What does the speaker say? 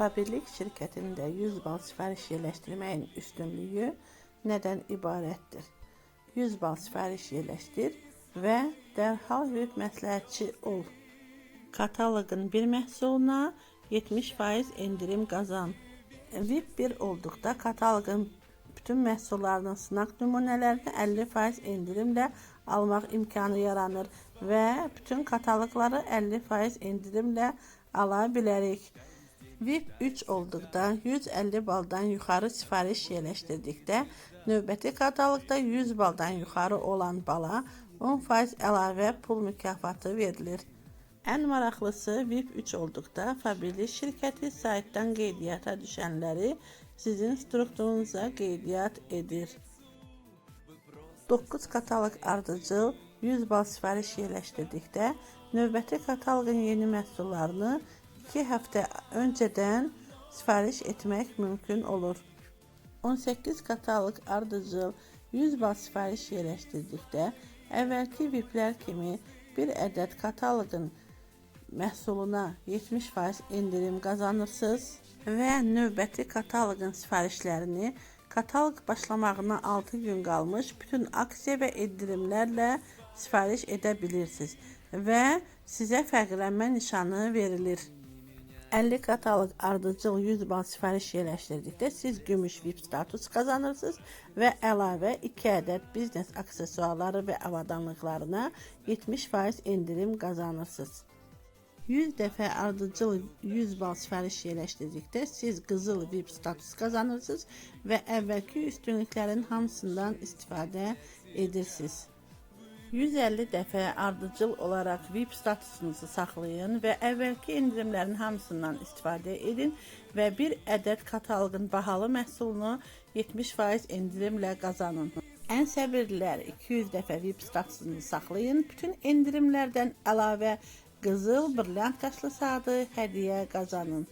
Fabirlik şirkətində 100 bal sifariş yerləşdirməyin üstünlüyü nədən ibarətdir? 100 bal sifariş yerləşdir və dərhal VIP məsləhətçi ol. Kataloqun bir məhsuluna 70% endirim qazan. VIP 1 olduqda kataloqun bütün məhsullarının sınaq nümunələrini 50% endirimlə almaq imkanı yaranır və bütün kataloqları 50% endirimlə ala bilərik. VIP 3 olduqda 150 baldan yuxarı sifariş yerləşdirdikdə növbəti kataloqda 100 baldan yuxarı olan bala 10% əlavə pul mükafatı verilir. Ən maraqlısı VIP 3 olduqda Fabirli şirkəti saytdan qeydiyyata düşənləri sizin strukturunuza qeydiyyat edir. 9 kataloq ardıcıl 100 bal sifariş yerləşdirdikdə növbəti kataloqun yeni məhsullarını 2 həftə öncədən sifariş etmək mümkün olur. 18 kataloq ardıcıl 100 bal sifariş yerləşdirdikdə əvvəlki VIP-lər kimi bir ədəd kataloqun məhsuluna 70% endirim qazanırsınız və növbəti kataloqun sifarişlərini kataloq başlamağına 6 gün qalmış bütün aksiya və endirimlərlə sifariş edə bilirsiniz və sizə fərqlənmə nişanı verilir. 50 kataloq ardıcıl 100 bal sifariş yerləşdirdikdə siz gümüş VIP status qazanırsınız və əlavə 2 ədəd biznes aksesuarları və avadanlıqlarına 70% endirim qazanırsınız. 100 dəfə ardıcıl 100 bal sifariş yerləşdirdikdə siz qızıl VIP status qazanırsınız və əvvəlki üstünlüklərin hamısından istifadə edirsiniz. 150 dəfə ardıcıl olaraq VIP statusunuzu saxlayın və əvvəlki endirimlərin hamısından istifadə edin və bir ədəd kataloqun bahalı məhsulunu 70% endirimlə qazanın. Ən səbirlilər 200 dəfə VIP statusunuzu saxlayın. Bütün endirimlərdən əlavə qızıl brilliant qaşlı saatı hədiyyə qazanın.